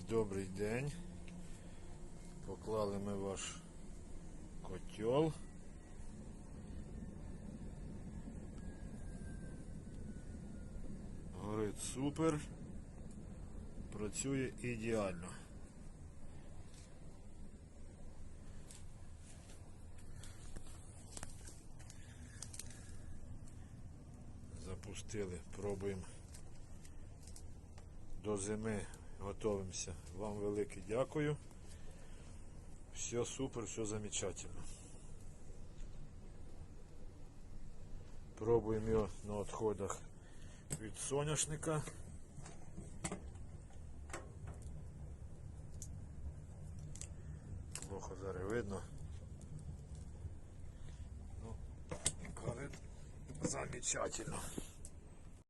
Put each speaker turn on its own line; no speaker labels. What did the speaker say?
добрий день. Поклали ми ваш котел. Горить супер. Працює ідеально. Запустили, пробуємо. До зими готуємося. Вам велике дякую. Все супер, все замечательно. Пробуємо його на відходах від соняшника. Плохо зараз видно. Ну, горить замечательно.